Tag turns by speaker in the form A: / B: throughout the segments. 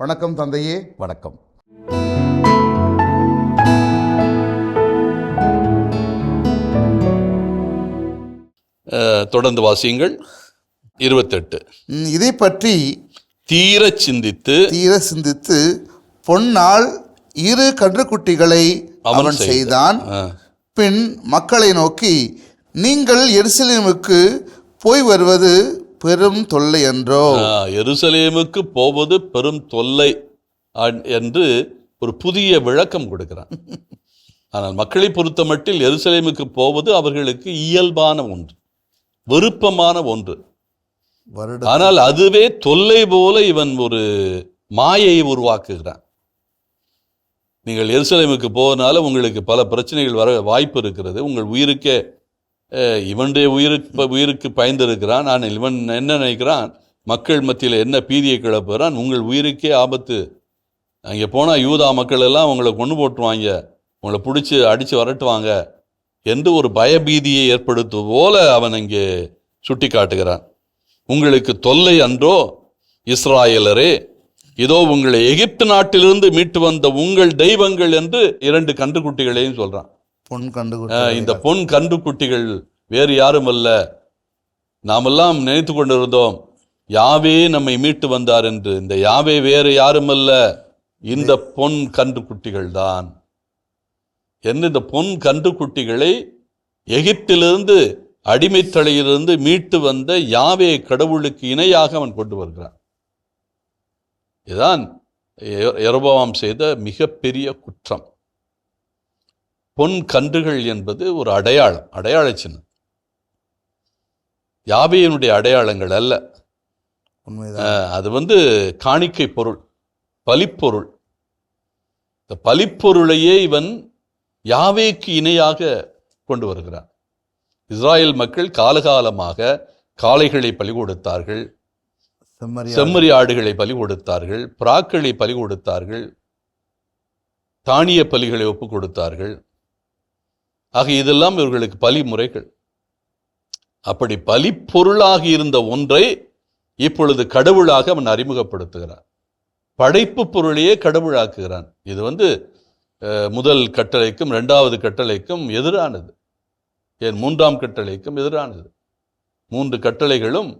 A: வணக்கம் தந்தையே.
B: வணக்கம். தொடர்ந்து வாசியுங்கள். இருபத்தெட்டு.
A: இதை பற்றி
B: தீரச் சிந்தித்து
A: தீர சிந்தித்து பொன்னால் இரு கன்றுக்குட்டிகளை
B: அவன்
A: செய்தான். பின் மக்களை நோக்கி நீங்கள் எருசலேமுக்கு போய் வருவது பெரும் தொல்லை என்றோ?
B: எருசலேமுக்கு போவது பெரும் தொல்லை என்று ஒரு புதிய விளக்கம் கொடுக்கிறான். ஆனால் மக்களை பொறுத்தமட்டில் எருசலேமுக்கு போவது அவர்களுக்கு இயல்பான ஒன்று விருப்பமான ஒன்று. ஆனால் அதுவே தொல்லை போல இவன் ஒரு மாயையை உருவாக்குகிறான். நீங்கள் எருசலேமுக்கு போவதனால உங்களுக்கு பல பிரச்சனைகள் வர வாய்ப்பு இருக்கிறது. உங்கள் உயிருக்கே இவனுடைய உயிருக்கு உயிருக்கு பயந்திருக்கிறான். ஆனால் இவன் என்ன நினைக்கிறான்? மக்கள் மத்தியில் என்ன பீதியை கிளப்புகிறான் உங்கள் உயிருக்கே ஆபத்து. அங்கே போனால் யூதா மக்கள் எல்லாம் உங்களை கொண்டு போட்டுருவாங்க. உங்களை பிடிச்சி அடித்து வரட்டுவாங்க. என்று ஒரு பயபீதியை ஏற்படுத்து போல அவன் அங்கே சுட்டி காட்டுகிறான் உங்களுக்கு தொல்லை அன்றோ இஸ்ராயலரே இதோ உங்களை எகிப்து நாட்டிலிருந்து மீட்டு வந்த உங்கள் தெய்வங்கள் என்று இரண்டு கன்றுக்குட்டிகளையும் சொல்கிறான்
A: பொன் கண்டுகுட்டி
B: இந்த பொன் கன்றுக்குட்டிகள் வேறு யாரும் அல்ல நாமெல்லாம் நினைத்து கொண்டிருந்தோம் யாவே நம்மை மீட்டு வந்தார் என்று. இந்த யாவே வேறு யாரும் அல்ல இந்த பொன் கன்றுக்குட்டிகள் தான் என்று இந்த பொன் கன்றுக்குட்டிகளை எகிப்திலிருந்து அடிமைத்தலையிலிருந்து மீட்டு வந்த யாவே கடவுளுக்கு இணையாக அவன் கொண்டு வருகிறான். இதுதான் எ- யெரொபெயாம் செய்த மிகப்பெரிய குற்றம். பொன் கன்றுகள் என்பது ஒரு அடையாளம் அடையாள சின்னம். யாவேயினுடைய அடையாளங்கள் அல்ல. அது வந்து காணிக்கை பொருள் பலிப்பொருள். இந்த பலிப்பொருளையே இவன் யாவேக்கு இணையாக கொண்டு வருகிறான். இஸ்ராயேல் மக்கள் காலகாலமாக காளைகளை பலி கொடுத்தார்கள். செம்மறி ஆடுகளை பலி கொடுத்தார்கள். பிராக்களை பலி கொடுத்தார்கள். தானிய பலிகளை ஒப்பு கொடுத்தார்கள். ஆக இதெல்லாம் இவர்களுக்கு பலி முறைகள் அப்படி பலி பொருளாக இருந்த ஒன்றை இப்பொழுது கடவுளாக அவன் அறிமுகப்படுத்துகிறான். படைப்பு பொருளையே கடவுளாக்குகிறான். இது வந்து முதல் கட்டளைக்கும் இரண்டாவது கட்டளைக்கும் எதிரானது. ஏன் மூன்றாம் கட்டளைக்கும் எதிரானது. மூன்று கட்டளைகளும்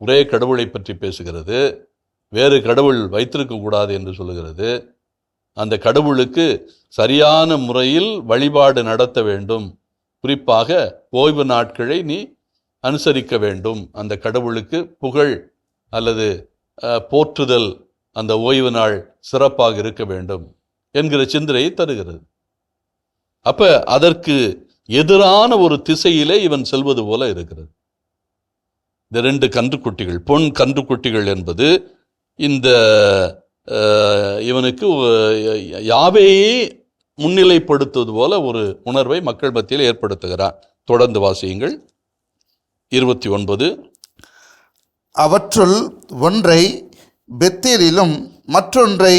B: ஒரே கடவுளை பற்றி பேசுகிறது. வேறு கடவுள் வைத்திருக்க கூடாது என்று சொல்லுகிறது. அந்த கடவுளுக்கு சரியான முறையில் வழிபாடு நடத்த வேண்டும். குறிப்பாக ஓய்வு நாட்களை நீ அனுசரிக்க வேண்டும். அந்த கடவுளுக்கு புகழ் அல்லது போற்றுதல் அந்த ஓய்வு நாள் சிறப்பாக இருக்க வேண்டும் என்கிற சிந்தனையை தருகிறது. அப்ப அதற்கு எதிரான ஒரு திசையிலே இவன் செல்வது போல இருக்கிறது. இந்த ரெண்டு கன்றுக்குட்டிகள் பொன் கன்றுக்குட்டிகள் என்பது இந்த இவனுக்கு யாவையே முன்னிலைப்படுத்துவது போல ஒரு உணர்வை மக்கள் மத்தியில் ஏற்படுத்துகிறான் தொடர்ந்து வாசியுங்கள். இருபத்தி ஒன்பது.
A: அவற்றுள் ஒன்றை பெத்தேலிலும் மற்றொன்றை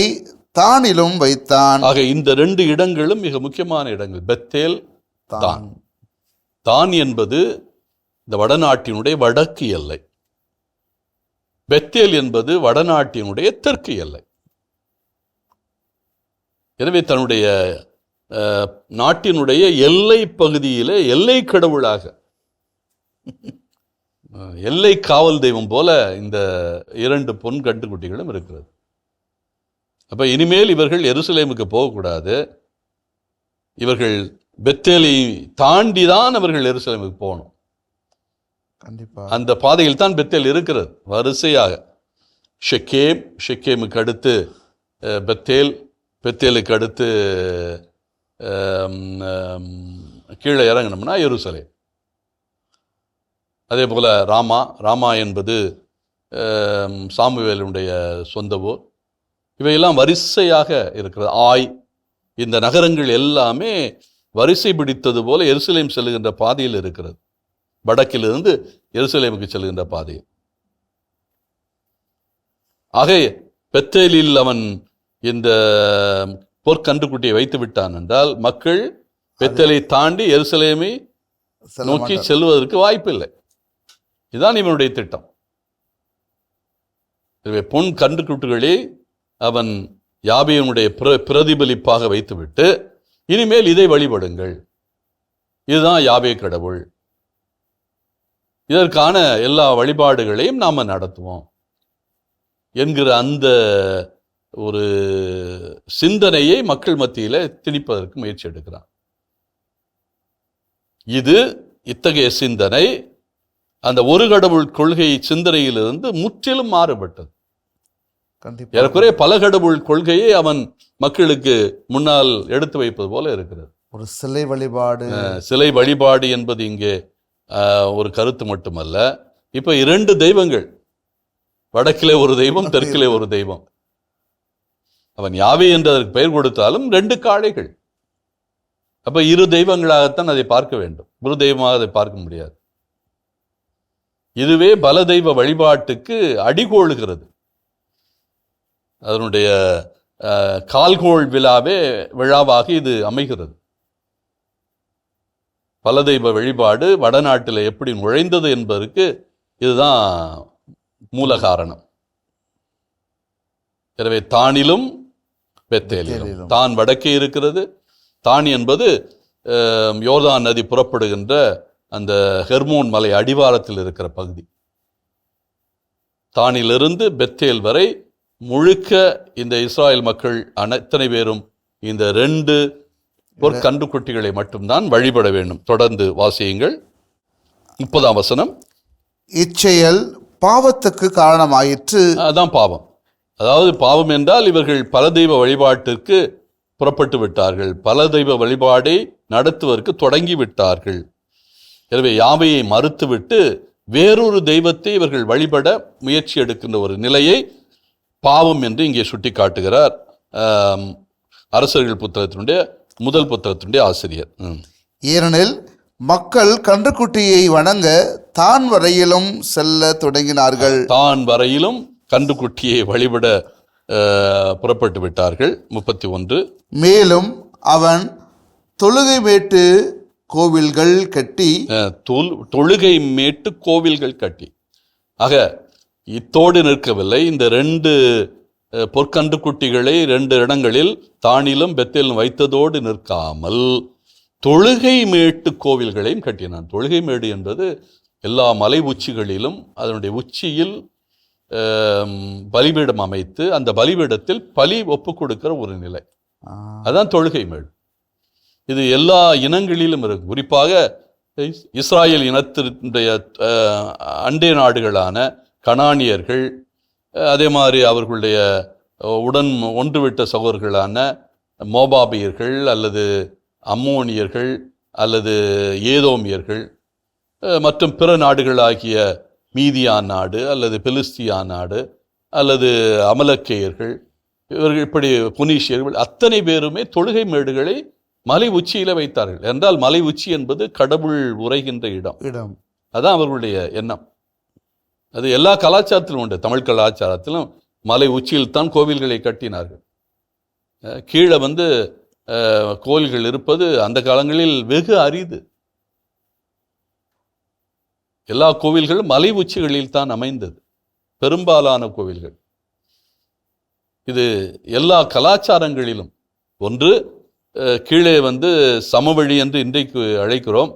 A: தானிலும் வைத்தான்.
B: ஆக இந்த ரெண்டு இடங்களும் மிக முக்கியமான இடங்கள். பெத்தேல் தான். தான் என்பது இந்த வடநாட்டினுடைய வடக்கு எல்லை. பெத்தேல் என்பது வடநாட்டினுடைய தெற்கு எல்லை. எனவே தன்னுடைய நாட்டினுடைய எல்லை பகுதியிலே எல்லை கடவுளாக எல்லை காவல் தெய்வம் போல இந்த இரண்டு பொன் கண்டுக்குட்டிகளும் இருக்கிறது. அப்ப இனிமேல் இவர்கள் எருசலேமுக்கு போகக்கூடாது. இவர்கள் பெத்தேலை தாண்டி தான் அவர்கள் எருசலேமுக்கு போகணும்.
A: கண்டிப்பா.
B: அந்த பாதையில் தான் பெத்தேல் இருக்கிறது வரிசையாக. ஷெக்கேம் ஷெக்கேமுக்கு அடுத்து பெத்தேல் பெத்தேலுக்கு அடுத்து கீழே இறங்கினோம்னா எருசலை அதே போல் ராமா ராமா என்பது சாமுவேலினுடைய சாமுவேலுடைய சொந்த ஊர். இவையெல்லாம் வரிசையாக இருக்கிறது. ஆய் இந்த நகரங்கள் எல்லாமே வரிசை பிடித்தது போல எருசலேம் செல்லுகின்ற பாதையில் இருக்கிறது. வடக்கிலிருந்து எருசலேமுக்கு செல்கின்ற பாதையில். ஆக பெத்தேலில் அவன் இந்த பொற்கன்றுக்குட்டியை வைத்து விட்டான் என்றால் மக்கள் பெத்தேலை தாண்டி எருசலேமை நோக்கி. செல்வதற்கு வாய்ப்பில்லை. இதுதான் இவனுடைய திட்டம். எனவே பொன் கன்றுக்குட்டிகளை அவன் யாபியனுடைய பிர பிரதிபலிப்பாக வைத்துவிட்டு இனிமேல் இதை வழிபடுங்கள். இதுதான் யாபே கடவுள். இதற்கான எல்லா வழிபாடுகளையும் நாம நடத்துவோம். என்கிற அந்த ஒரு சிந்தனையை மக்கள் மத்தியில திணிப்பதற்கு முயற்சி எடுக்கிறான். இது இத்தகைய சிந்தனை அந்த ஒரு கடவுள் கொள்கை சிந்தனையிலிருந்து முற்றிலும் மாறுபட்டது. ஏறக்குறைய பல கடவுள் கொள்கையை அவன் மக்களுக்கு முன்னால் எடுத்து வைப்பது போல இருக்கிறது.
A: ஒரு சிலை வழிபாடு.
B: சிலை வழிபாடு என்பது இங்கே ஒரு கருத்து மட்டுமல்ல. இப்ப இரண்டு தெய்வங்கள் வடக்கிலே ஒரு தெய்வம் தெற்கிலே ஒரு தெய்வம். அவன் யாவே என்று அதற்கு பெயர் கொடுத்தாலும் ரெண்டு காளைகள். அப்ப இரு தெய்வங்களாகத்தான் அதை பார்க்க வேண்டும். ஒரு தெய்வமாக அதை பார்க்க முடியாது. இதுவே பல தெய்வ வழிபாட்டுக்கு அடிகோளுகிறது. அதனுடைய கால்கோள் விழாவே விழாவாக இது அமைகிறது. பல தெய்வ வழிபாடு வடநாட்டில் எப்படி நுழைந்தது என்பதற்கு இதுதான் மூல காரணம் எனவே தானிலும் பெத்தேலிலும். தான் வடக்கே இருக்கிறது தான் என்பது யோர்தான் நதி புறப்படுகின்ற அந்த ஹெர்மோன் மலை அடிவாரத்தில் இருக்கிற பகுதி. தானிலிருந்து பெத்தேல் வரை முழுக்க இந்த இஸ்ராயல் மக்கள் அத்தனை பேரும் இந்த ரெண்டு பொற்கன்றுக்குட்டிகளை மட்டும்தான் வழிபட வேண்டும். தொடர்ந்து வாசியுங்கள். முப்பதாம் வசனம்.
A: இச்செயல் பாவத்துக்கு காரணமாயிற்று.
B: அதான் பாவம். அதாவது பாவம் என்றால் இவர்கள் பல தெய்வ வழிபாட்டிற்கு புறப்பட்டு விட்டார்கள். பல தெய்வ வழிபாடை நடத்துவதற்கு தொடங்கி விட்டார்கள். எனவே யாவையை மறுத்துவிட்டு வேறொரு தெய்வத்தை இவர்கள் வழிபட முயற்சி எடுக்கின்ற ஒரு நிலையை பாவம் என்று இங்கே சுட்டி காட்டுகிறார் அரசர்கள் புத்தகத்தினுடைய முதல் புத்தகத்தினுடைய ஆசிரியர்.
A: ஏனெனில் மக்கள் கன்றுக்குட்டியை வணங்க தான் வரையிலும் செல்ல தொடங்கினார்கள்.
B: தான் வரையிலும் கன்றுக்குட்டியை வழிபட புறப்பட்டு விட்டார்கள். முப்பத்தி ஒன்று.
A: மேலும் அவன் தொழுகை மேட்டு கோவில்கள் கட்டி
B: தொல் தொழுகை மேட்டு கோவில்கள் கட்டி. ஆக இத்தோடு நிற்கவில்லை. இந்த ரெண்டு அஹ், பொற்கன்றுக்குட்டிகளை ரெண்டு இடங்களில் தானிலும் பெத்தேலும் வைத்ததோடு நிற்காமல் தொழுகை மேட்டு கோவில்களையும் கட்டினான். தொழுகை மேடு என்பது எல்லா மலை உச்சிகளிலும் அதனுடைய உச்சியில் பலிபீடம் அமைத்து அந்த பலிபீடத்தில் பலி ஒப்பு கொடுக்கிற ஒரு நிலை.
A: ஆ,
B: அதான் தொழுகை மேடு இது எல்லா இனங்களிலும் இருக்கு. குறிப்பாக இஸ்- இஸ்ராயேல் இனத்தினுடைய அண்டை நாடுகளான கனானியர்கள் அதே மாதிரி அவர்களுடைய உடன் ஒன்றுவிட்ட சகோதரர்களான மோபாபியர்கள் அல்லது அம்மோனியர்கள் அல்லது ஏதோமியர்கள் மற்றும் பிற நாடுகளாகிய மீதியான் நாடு அல்லது பெலிஸ்தியான் நாடு அல்லது அமலக்கேயர்கள் இவர்கள் இப்படி புனீஷியர்கள் அத்தனை பேருமே தொழுகை மேடுகளை மலை உச்சியில வைத்தார்கள். என்றால் மலை உச்சி என்பது கடவுள் உரைகின்ற இடம்.
A: இடம்.
B: அதான் அவர்களுடைய எண்ணம். அது எல்லா கலாச்சாரத்திலும் உண்டு. தமிழ் கலாச்சாரத்திலும் மலை உச்சியில் தான் கோவில்களை கட்டினார்கள். கீழே வந்து கோவில்கள் இருப்பது அந்த காலங்களில் வெகு அரிது. எல்லா கோவில்களும் மலை உச்சிகளில் தான் அமைந்தது. பெரும்பாலான கோவில்கள். இது எல்லா கலாச்சாரங்களிலும். ஒன்று கீழே வந்து சமவெளி என்று இன்றைக்கு அழைக்கிறோம்.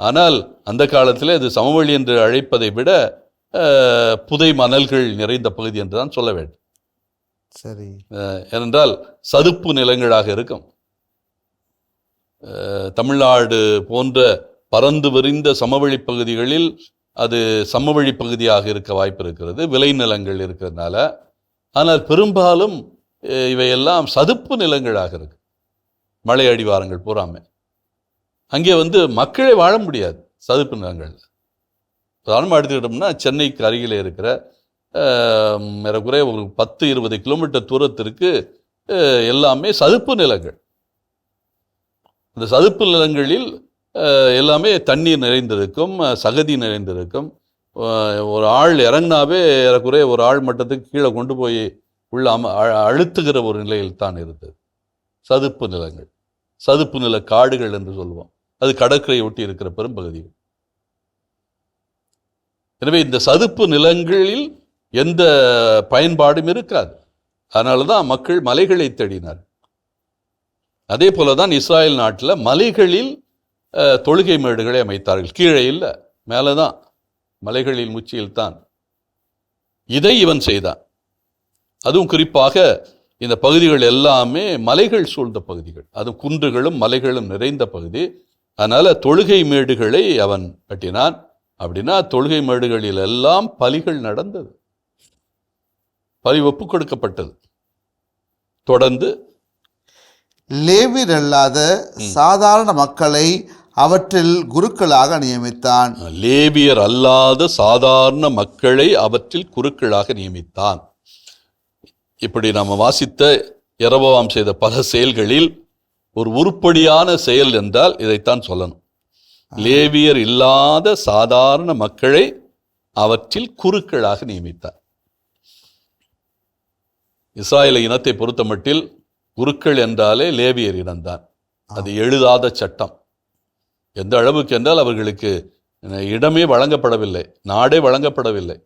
B: ஆனால் அந்த காலத்தில் அது சமவெளி என்று அழைப்பதை விட புதை மணல்கள் நிறைந்த பகுதி என்று தான் சொல்ல வேண்டும்.
A: சரி.
B: ஏனென்றால் சதுப்பு நிலங்களாக இருக்கும். தமிழ்நாடு போன்ற பறந்து விரிந்த சமவெளி பகுதிகளில் அது சமவெளி பகுதியாக இருக்க வாய்ப்பு இருக்கிறது விளைநிலங்கள் இருக்கிறதுனால. ஆனால் பெரும்பாலும் இவையெல்லாம் சதுப்பு நிலங்களாக இருக்கு. மலை அடிவாரங்கள் பூராமே. அங்கே வந்து மக்களே வாழ முடியாது சதுப்பு நிலங்களில். உதாரணமாக எடுத்துக்கிட்டோம்னா சென்னைக்கு அருகில் இருக்கிற அஹ், ஏறக்குறைய ஒரு பத்து இருபது கிலோமீட்டர் தூரத்திற்கு எல்லாமே சதுப்பு நிலங்கள். அந்த சதுப்பு நிலங்களில் எல்லாமே தண்ணீர் நிறைந்திருக்கும் சகதி நிறைந்திருக்கும். ஒரு ஆள் இறங்கினாவே ஏறக்குறைய ஒரு ஆள் மட்டத்துக்கு கீழே கொண்டு போய் உள்ள அம அழுத்துகிற ஒரு நிலையில் தான் இருந்தது. சதுப்பு நிலங்கள். சதுப்பு நில காடுகள் என்று சொல்லுவோம். அது கடற்கரையை ஒட்டி இருக்கிற பெரும்பகுதிகள். எனவே இந்த சதுப்பு நிலங்களில் எந்த பயன்பாடும் இருக்காது. அதனால தான் மக்கள் மலைகளை தேடினார் அதே போல தான் இஸ்ராயல் நாட்டில் மலைகளில் தொழுகை மேடுகளை அமைத்தார்கள். கீழே இல்லை மேலே தான் மலைகளில் உச்சியில் தான் இதை இவன் செய்தான். அதுவும் குறிப்பாக இந்த பகுதிகள் எல்லாமே மலைகள் சூழ்ந்த பகுதிகள். அது குன்றுகளும் மலைகளும் நிறைந்த பகுதி. அதனால தொழுகை மேடுகளை அவன் கட்டினான். அப்படின்னா தொழுகை மேடுகளில் எல்லாம் பலிகள் நடந்தது. பலி ஒப்பு கொடுக்கப்பட்டது. தொடர்ந்து
A: லேவியர் அல்லாத சாதாரண மக்களை அவற்றில் குருக்களாக நியமித்தான்.
B: லேவியர் அல்லாத சாதாரண மக்களை அவற்றில் குருக்களாக நியமித்தான். இப்படி நாம் வாசித்த இரபவாம் செய்த பல செயல்களில் ஒரு உருப்படியான செயல் என்றால் இதைத்தான் சொல்லணும். லேவியர் இல்லாத சாதாரண மக்களை அவற்றில் குருக்களாக நியமித்தார். இஸ்ராயல இனத்தை பொறுத்தமட்டில் குருக்கள் என்றாலே லேவியர் இனம்தான். அது எழுதாத சட்டம். எந்த அளவுக்கு என்றால் அவர்களுக்கு இடமே வழங்கப்படவில்லை நாடே வழங்கப்படவில்லை.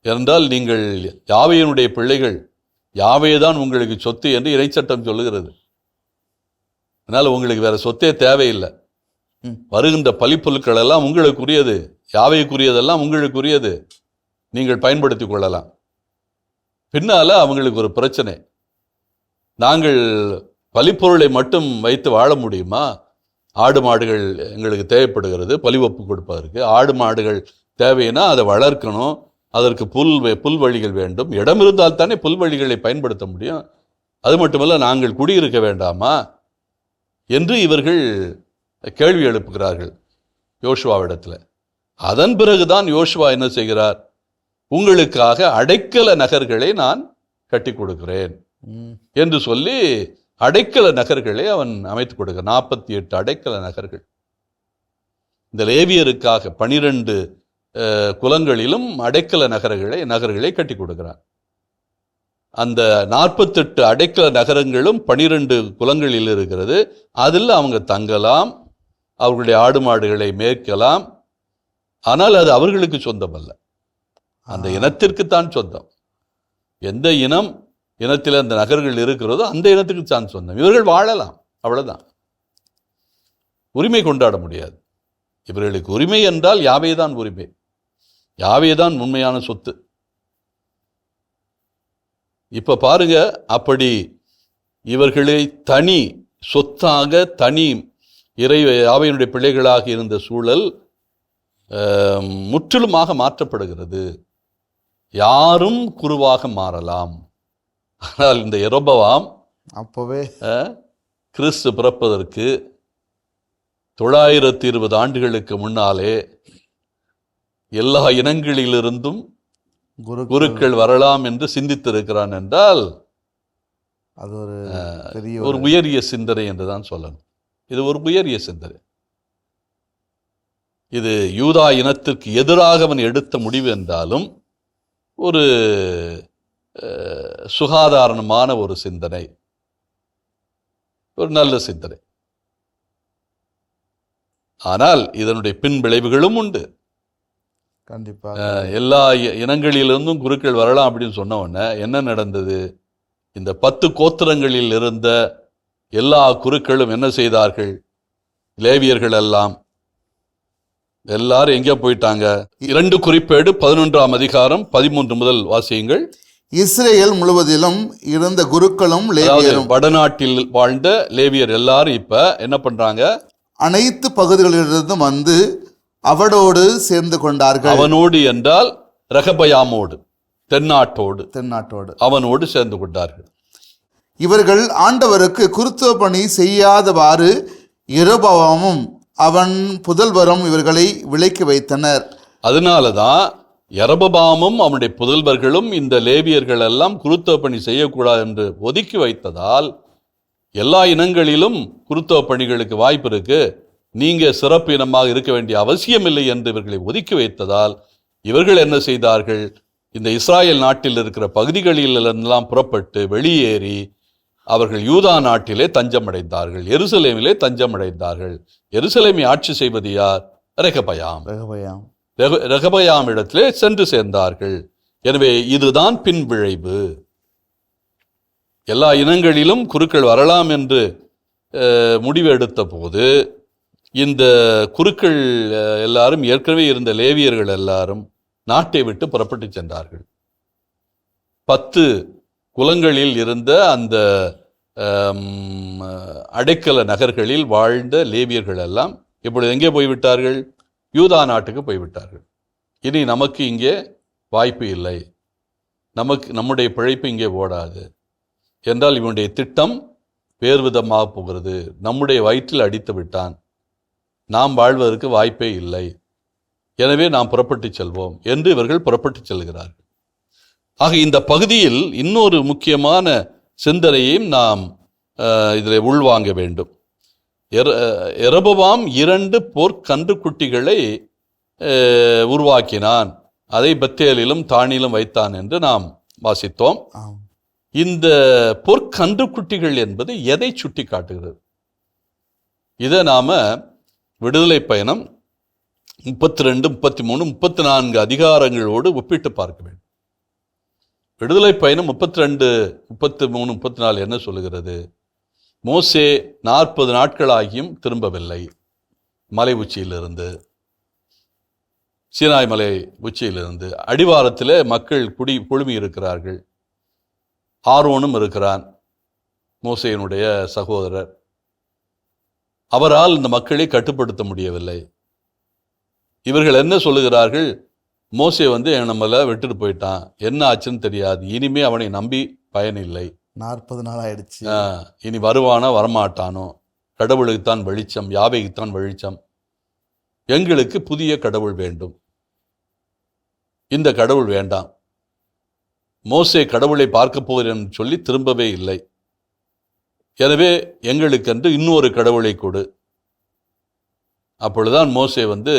B: என்றால் நீங்கள் யாவையினுடைய பிள்ளைகள் யாவைதான் உங்களுக்கு சொத்து என்று இறைச்சட்டம் சொல்லுகிறது. அதனால் உங்களுக்கு வேற சொத்தே தேவையில்லை.
A: ம்.
B: வருகின்ற பலிப்பொருட்கள் எல்லாம் உங்களுக்குரியது யாவைக்குரியதெல்லாம் உங்களுக்குரியது நீங்கள் பயன்படுத்திக் கொள்ளலாம். பின்னால அவங்களுக்கு ஒரு பிரச்சனை. நாங்கள் பலிப்பொருளை மட்டும் வைத்து வாழ முடியுமா? ஆடு மாடுகள் எங்களுக்கு தேவைப்படுகிறது பலி ஒப்பு கொடுப்பதற்கு. ஆடு மாடுகள் தேவைன்னா அதை வளர்க்கணும். அதற்கு புல் புல்வழிகள் வேண்டும். இடம் இருந்தால் தானே புல்வழிகளை பயன்படுத்த முடியும். அது மட்டுமல்ல நாங்கள் குடியிருக்க வேண்டாமா என்று இவர்கள் கேள்வி எழுப்புகிறார்கள் யோசுவாவிடத்தில். அதன் பிறகுதான் யோசுவா என்ன செய்கிறார்? உங்களுக்காக அடைக்கல நகர்களை நான் கட்டி கொடுக்கிறேன். என்று சொல்லி அடைக்கல நகர்களை அவன் அமைத்துக் கொடுக்க. நாற்பத்தி எட்டு அடைக்கல நகர்கள். இந்த லேவியருக்காக பனிரெண்டு குலங்களிலும் அடைக்கல நகர்களை நகர்களை கட்டி கொடுக்கிறான். அந்த நாற்பத்தெட்டு அடைக்கல நகரங்களும் பனிரெண்டு குலங்களில் இருக்கிறது. அதில் அவங்க தங்கலாம் அவர்களுடைய ஆடு மாடுகளை மேய்க்கலாம். ஆனால் அது அவர்களுக்கு சொந்தமல்ல. அந்த இனத்திற்குத்தான் சொந்தம். எந்த இனம் இனத்தில் அந்த நகர்கள் இருக்கிறதோ அந்த இனத்துக்கு சான்ஸ் சொந்தம். இவர்கள் வாழலாம். அவ்வளோதான் உரிமை கொண்டாட முடியாது. இவர்களுக்கு உரிமை என்றால் யாவைதான் உரிமை. யாவைதான் உண்மையான சொத்து. இப்போ பாருங்க அப்படி இவர்களை தனி சொத்தாக தனி இறை யாவையினுடைய பிள்ளைகளாக இருந்த சூழல் முற்றிலுமாக மாற்றப்படுகிறது. யாரும் குருவாக மாறலாம். ஆனால் இந்த எரோபவாம்
A: அப்போவே
B: கிறிஸ்து பிறப்பதற்கு தொள்ளாயிரத்தி இருபது ஆண்டுகளுக்கு முன்னாலே எல்லா இனங்களிலிருந்தும்
A: குரு
B: குருக்கள் வரலாம் என்று சிந்தித்திருக்கிறான் என்றால்
A: அது ஒரு பெரிய
B: ஒரு உயரிய சிந்தனை என்று தான் சொல்லணும். இது ஒரு உயரிய சிந்தனை. இது யூதா இனத்திற்கு எதிராக அவன் எடுத்த முடிவு என்றாலும் ஒரு சுகாதாரணமான ஒரு சிந்தனை. ஒரு நல்ல சிந்தனை. ஆனால் இதனுடைய பின் விளைவுகளும் உண்டு.
A: கண்டிப்பாக
B: அஹ், எல்லா இனங்களிலிருந்தும் குருக்கள் வரலாம் அப்படின்னு சொன்ன உடனே என்ன நடந்தது? இந்த பத்து கோத்திரங்களில் இருந்த எல்லா குருக்களும் என்ன செய்தார்கள்? லேவியர்கள் எல்லாம் எல்லாரும் எங்கே போயிட்டாங்க. இரண்டு குறிப்பேடு பதினொன்றாம் அதிகாரம் பதிமூன்று முதல் வாசியுங்கள்.
A: இஸ்ரேல் முழுவதிலும் இருந்த குருக்களும் லேவியரும்.
B: வடநாட்டில் வாழ்ந்த லேவியர் எல்லாரும் இப்ப என்ன பண்றாங்க?
A: அனைத்து பகுதிகளிலிருந்தும் வந்து அவடோடு சேர்ந்து கொண்டார்கள்.
B: அவனோடு என்றால் ரகபயாமோடு தென்னாட்டோடு
A: தென்னாட்டோடு.
B: அவனோடு சேர்ந்து கொண்டார்கள்.
A: இவர்கள் ஆண்டவருக்கு குருத்துவ பணி செய்யாதவாறு இரபவாமும் அவன் புதல்வரும் இவர்களை விலக்கி வைத்தனர்.
B: அதனால தான் யரபபாமும் அவனுடைய புதல்வர்களும் இந்த லேவியர்கள் எல்லாம் குருத்துவ பணி செய்யக்கூடாது என்று ஒதுக்கி வைத்ததால் எல்லா இனங்களிலும் குருத்துவ பணிகளுக்கு வாய்ப்பு இருக்கு. நீங்க சிறப்பு இனமாக இருக்க வேண்டிய அவசியமில்லை என்று இவர்களை ஒதுக்கி வைத்ததால் இவர்கள் என்ன செய்தார்கள்? இந்த இஸ்ராயேல் நாட்டில் இருக்கிற பகுதிகளிலெல்லாம் புறப்பட்டு வெளியேறி அவர்கள் யூதா நாட்டிலே தஞ்சமடைந்தார்கள் எருசலேமிலே தஞ்சமடைந்தார்கள். எருசலேமை ஆட்சி செய்வது யார்? ரெகபயாம்.
A: ரெகபயாம்.
B: ரெகபயாம் இடத்திலே சென்று சேர்ந்தார்கள். எனவே இதுதான் பின் விளைவு எல்லா இனங்களிலும் குருக்கள் வரலாம் என்று முடிவு எடுத்த போது இந்த குருக்கள் எல்லாரும் ஏற்கனவே இருந்த லேவியர்கள் எல்லாரும் நாட்டை விட்டு புறப்பட்டு சென்றார்கள். பத்து குலங்களில் இருந்த அந்த அடைக்கல நகர்களில் வாழ்ந்த லேவியர்கள் எல்லாம் இப்பொழுது எங்கே போய்விட்டார்கள்? யூதா நாட்டுக்கு போய்விட்டார்கள். இனி நமக்கு இங்கே வாய்ப்பு இல்லை. நமக்கு நம்முடைய பிழைப்பு இங்கே ஓடாது. என்றால் இவனுடைய திட்டம் வேறு விதமாக போகிறது. நம்முடைய வயிற்றில் அடித்து விட்டான். நாம் வாழ்வதற்கு வாய்ப்பே இல்லை. எனவே நாம் புறப்பட்டு செல்வோம் என்று இவர்கள் புறப்பட்டு செல்கிறார்கள். ஆக இந்த பகுதியில் இன்னொரு முக்கியமான சிந்தனையையும் நாம் இதில் உள்வாங்க வேண்டும். எரபவாம் இரண்டு போர்க்கன்று குட்டிகளை உருவாக்கினான். அதை பெத்தேலிலும் தானிலும் வைத்தான் என்று நாம் வாசித்தோம். இந்த பொற்கன்று குட்டிகள் என்பது எதை சுட்டி காட்டுகிறது இதை நாம விடுதலை பயணம் முப்பத்தி ரெண்டு முப்பத்தி மூணு முப்பத்தி நான்கு அதிகாரங்களோடு ஒப்பிட்டு பார்க்க வேண்டும். விடுதலை பயணம் முப்பத்தி ரெண்டு முப்பத்தி மூணு முப்பத்தி நாலு என்ன சொல்லுகிறது? மோசே நாற்பது நாட்களாகியும் திரும்பவில்லை. மலை உச்சியிலிருந்து சீனாய் மலை உச்சியிலிருந்து அடிவாரத்தில் மக்கள் குடி குழுமி இருக்கிறார்கள். ஆர்வனும் இருக்கிறான் மோசையினுடைய சகோதரர். அவரால் இந்த மக்களை கட்டுப்படுத்த முடியவில்லை. இவர்கள் என்ன சொல்லுகிறார்கள்? மோசே வந்து நம்மளை விட்டுட்டு போயிட்டான். என்ன ஆச்சுன்னு தெரியாது. இனிமே அவனை நம்பி பயனில்லை.
A: நாற்பது நாள் ஆயிடுச்சு
B: இனி வருவானா வரமாட்டானோ? கடவுளுக்குத்தான் வெளிச்சம் யாவைக்குத்தான் வெளிச்சம்? எங்களுக்கு புதிய கடவுள் வேண்டும். இந்த கடவுள் வேண்டாம். மோசே கடவுளை பார்க்க போகிறேன் சொல்லி திரும்பவே இல்லை. எனவே எங்களுக்கென்று இன்னொரு கடவுளை கொடு. அப்பொழுதுதான் மோசே வந்து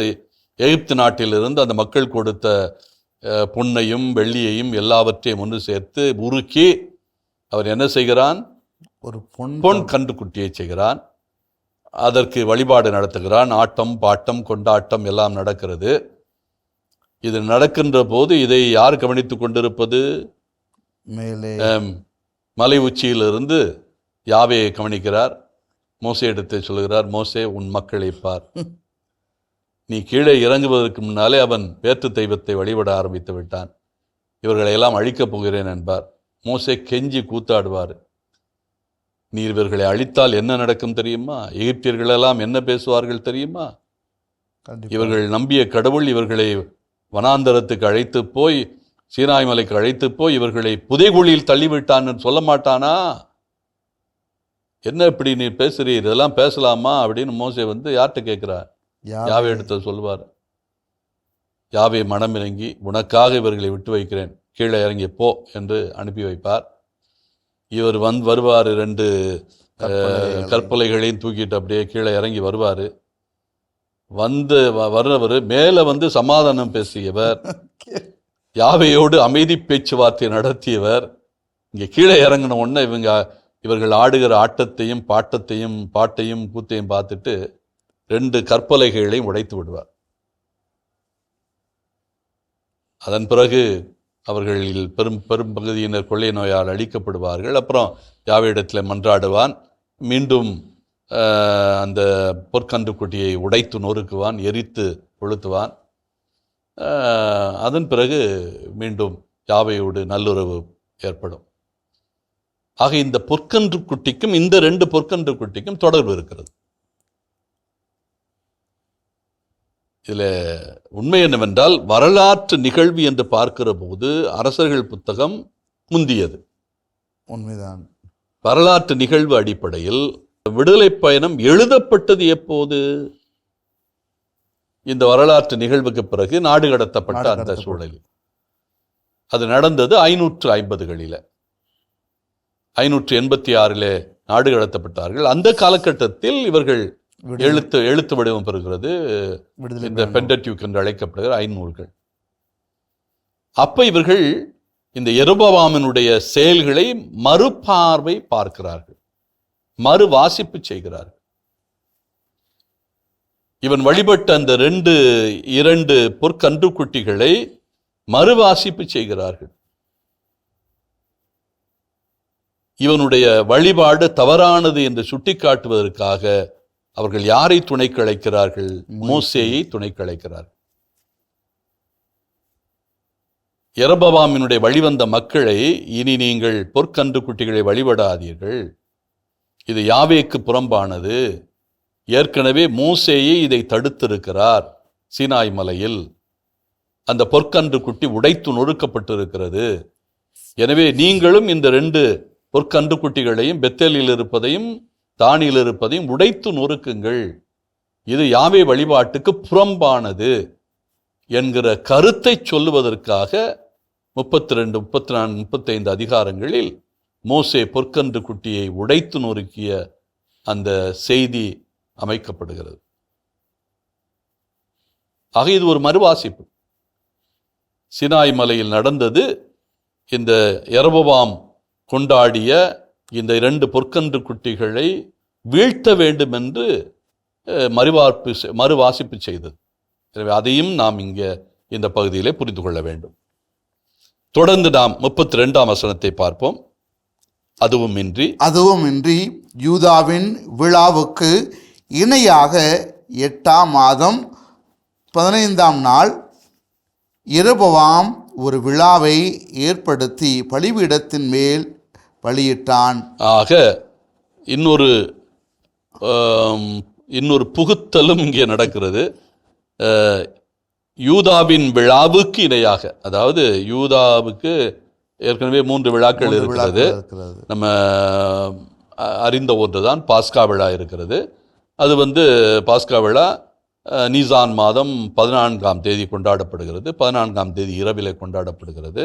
B: எகிப்து நாட்டிலிருந்து அந்த மக்கள் கொடுத்த பொன்னையும் வெள்ளியையும் எல்லாவற்றையும் ஒன்று சேர்த்து உருக்கி அவர் என்ன செய்கிறான்?
A: ஒரு பொன்
B: பொன் கன்றுக்குட்டியை செய்கிறான். அதற்கு வழிபாடு நடத்துகிறான். ஆட்டம் பாட்டம் கொண்டாட்டம் எல்லாம் நடக்கிறது. இது நடக்கின்ற போது இதை யார் கவனித்துக் கொண்டிருப்பது?
A: மேலே.
B: மலை உச்சியிலிருந்து யாவையை கவனிக்கிறார். மோசே எடுத்து சொல்கிறார் மோசே உன் மக்களை பார். நீ கீழே இறங்குவதற்கு முன்னாலே அவன் வேற்று தெய்வத்தை வழிபட ஆரம்பித்து விட்டான். இவர்களை எல்லாம் அழிக்கப் போகிறேன் என்பார். மோசே கெஞ்சி கூத்தாடுவார். நீர் இவர்களை அழித்தால் என்ன நடக்கும் தெரியுமா? எகிப்தியர்கள் எல்லாம் என்ன பேசுவார்கள் தெரியுமா? இவர்கள் நம்பிய கடவுள் இவர்களை வனாந்தரத்துக்கு அழைத்து போய் சீனாய் மலைக்கு அழைத்து போய் இவர்களை புதைகுழியில் தள்ளிவிட்டான்னு சொல்ல மாட்டானா? என்ன இப்படி நீ பேசுறீர்? இதெல்லாம் பேசலாமா? அப்படின்னு மோசே வந்து யார்கிட்ட கேட்கிறார்?
A: யாவே.
B: யாவை எடுத்து சொல்வார். யாவை மனமிறங்கி உனக்காக இவர்களை விட்டு வைக்கிறேன். கீழே இறங்கி போ என்று அனுப்பி வைப்பார். இவர் வந்து வருவார் ரெண்டு. கற்பலைகளையும் தூக்கிட்டு அப்படியே கீழே இறங்கி வருவார். வந்து வ- வர்றவர் மேலே வந்து சமாதானம் பேசியவர். யாவையோடு அமைதி பேச்சுவார்த்தை நடத்தியவர். இங்கே கீழே இறங்கின உடனே இவங்க இவர்கள் ஆடுகிற ஆட்டத்தையும் பாட்டத்தையும் பாட்டையும் கூத்தையும் பார்த்துட்டு ரெண்டு கற்பலைகளையும் உடைத்து விடுவார். அதன் பிறகு அவர்களில் பெரும் பெரும் பகுதியினர் கொள்ளை நோயால் அழிக்கப்படுவார்கள். அப்புறம் யாவையிடத்தில் மன்றாடுவான். மீண்டும் அந்த பொற்கன்றுக்குட்டியை உடைத்து நொறுக்குவான் எரித்து கொளுத்துவான். அதன் பிறகு மீண்டும் யாவையோடு நல்லுறவு ஏற்படும். ஆக இந்த பொற்கன்று குட்டிக்கும் இந்த ரெண்டு பொற்கன்று குட்டிக்கும் தொடர்பு இருக்கிறது. இதில் உண்மை என்னவென்றால் வரலாற்று நிகழ்வு என்று பார்க்கிற போது அரசர்கள் புத்தகம் முந்தியது.
A: உண்மைதான்.
B: வரலாற்று நிகழ்வு அடிப்படையில் விடுதலை பயணம் எழுதப்பட்டது எப்போது? இந்த வரலாற்று நிகழ்வுக்கு பிறகு நாடு கடத்தப்பட்ட அந்த. சூழலில். அது நடந்தது ஐநூற்று ஐம்பதுகளில். ஐநூற்று எண்பத்தி ஆறிலே நாடு கடத்தப்பட்டார்கள். அந்த காலகட்டத்தில் இவர்கள் எழுத்து எழுத்து வடிவம் பெறுகிறது. இந்த. பெண்டட்யூக் என்று அழைக்கப்படுகிற ஐநூல்கள். அப்ப இவர்கள் இந்த எருபவாமனுடைய செயல்களை மறுபார்வை பார்க்கிறார்கள். மறு வாசிப்பு செய்கிறார்கள். இவன் வழிபட்ட அந்த ரெண்டு இரண்டு பொற்கன்றுக்குட்டிகளை மறுவாசிப்பு செய்கிறார்கள். இவனுடைய வழிபாடு தவறானது என்று சுட்டிக்காட்டுவதற்காக அவர்கள் யாரை துணைக்கு அழைக்கிறார்கள் மோசேயை துணைக்கு அழைக்கிறார்கள் எரபவாமினுடைய வழிவந்த மக்களை இனி நீங்கள் பொற்கன்று குட்டிகளை வழிபடாதீர்கள். இது யாவேக்கு புறம்பானது. ஏற்கனவே மோசேயே இதை தடுத்திருக்கிறார் சீனாய் மலையில். அந்த பொற்கன்று குட்டி உடைத்து நொறுக்கப்பட்டிருக்கிறது. எனவே நீங்களும் இந்த ரெண்டு பொற்கன்று குட்டிகளையும் பெத்தேலில் இருப்பதையும் தானியில் இருப்பதையும் உடைத்து நொறுக்குங்கள். இது யாவே வழிபாட்டுக்கு புறம்பானது என்கிற கருத்தை சொல்லுவதற்காக முப்பத்தி ரெண்டு முப்பத்தி நான்கு முப்பத்தைந்து அதிகாரங்களில் மோசே பொற்கன்று குட்டியை உடைத்து நொறுக்கிய அந்த செய்தி அமைக்கப்படுகிறது. ஆக இது ஒரு மறுவாசிப்பு. சினாய் மலையில் நடந்தது இந்த எரபவாம் கொண்டாடிய இந்த இரண்டு பொற்கன்று குட்டிகளை வீழ்த்த வேண்டும் என்று மறுவார்ப்பு மறுவாசிப்பு செய்தது. எனவே அதையும் நாம் இங்கே இந்த பகுதியிலே புரிந்து கொள்ள வேண்டும். தொடர்ந்து நாம் முப்பத்தி ரெண்டாம் வசனத்தை பார்ப்போம். அதுவும் இன்றி
A: அதுவுமின்றி யூதாவின் விழாவுக்கு இணையாக எட்டாம் மாதம் பதினைந்தாம் நாள் இரபவாம் ஒரு விழாவை ஏற்படுத்தி பலிபீடத்தின் மேல் பலியிட்டான்
B: ஆக இன்னொரு இன்னொரு புகுத்தலும் இங்கே நடக்கிறது. யூதாவின் விழாவுக்கு இணையாக அதாவது யூதாவுக்கு ஏற்கனவே மூன்று விழாக்கள் இருக்கிறது. நம்ம அறிந்த ஒன்று தான் பாஸ்கா விழா இருக்கிறது. அது வந்து பாஸ்கா விழா நீசான் மாதம் பதினான்காம் தேதி கொண்டாடப்படுகிறது. பதினான்காம் தேதி இரவிலே கொண்டாடப்படுகிறது.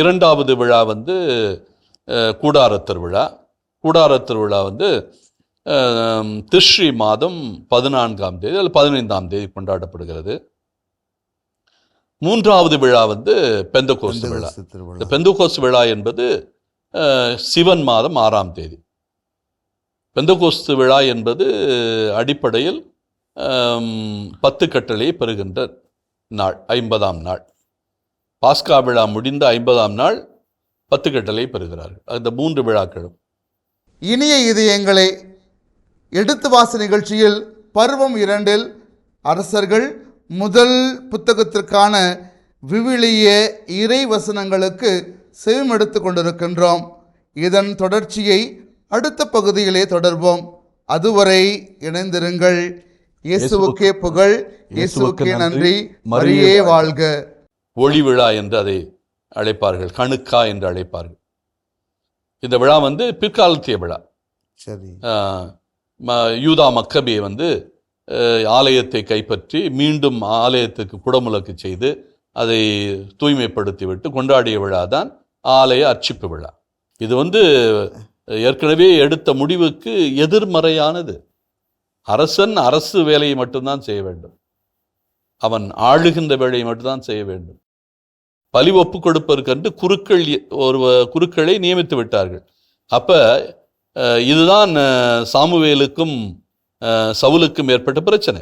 B: இரண்டாவது விழா வந்து அஹ், கூடாரத்தர் விழா கூடாரத்தர் விழா வந்து திஷ்ரி மாதம் பதினான்காம் தேதி அல்லது பதினைந்தாம் தேதி கொண்டாடப்படுகிறது. மூன்றாவது விழா வந்து பெந்தகோஸ்து விழா.
A: திருவிழா.
B: இந்த பெந்தகோஸ்து விழா என்பது சிவன் மாதம் ஆறாம் தேதி. பெந்தகோஸ்து விழா என்பது அடிப்படையில் பத்து கட்டளையை பெறுகின்ற நாள் ஐம்பதாம் நாள். பாஸ்கா விழா முடிந்த ஐம்பதாம் நாள் பத்து கட்டளை பெறுகிறார்கள். அந்த மூன்று விழாக்களும்.
A: இனிய இதயங்களை எடுத்து வாச நிகழ்ச்சியில் பருவம் இரண்டில் அரசர்கள் முதல் புத்தகத்திற்கான விவிலிய இறை வசனங்களுக்கு செவிமெடுத்து கொண்டிருக்கின்றோம். இதன் தொடர்ச்சியை அடுத்த பகுதியிலே தொடர்வோம். அதுவரை இணைந்திருங்கள். இயேசுவுக்கே புகழ் இயேசுவுக்கே நன்றி. மரியே வாழ்க.
B: ஒளி விழா என்று அதை அழைப்பார்கள். கணுக்கா என்று அழைப்பார்கள். இந்த விழா வந்து பிற்காலத்திய விழா.
A: சரி.
B: யூதா மக்கபே வந்து ஆலயத்தை கைப்பற்றி மீண்டும் ஆலயத்துக்கு குடமுழக்கு செய்து அதை தூய்மைப்படுத்திவிட்டு கொண்டாடிய விழா தான் ஆலய அர்ச்சிப்பு விழா. இது வந்து ஏற்கனவே எடுத்த முடிவுக்கு எதிர்மறையானது. அரசன் அரசு வேலையை மட்டும்தான் செய்ய வேண்டும். அவன் ஆளுகின்ற வேலையை மட்டும்தான் செய்ய வேண்டும். பலி ஒப்பு கொடுப்பதற்கென்று குருக்கள் ஒரு குருக்களை நியமித்து விட்டார்கள். அப்போ இதுதான் சாமுவேலுக்கும் சவுலுக்கும் ஏற்பட்ட பிரச்சனை.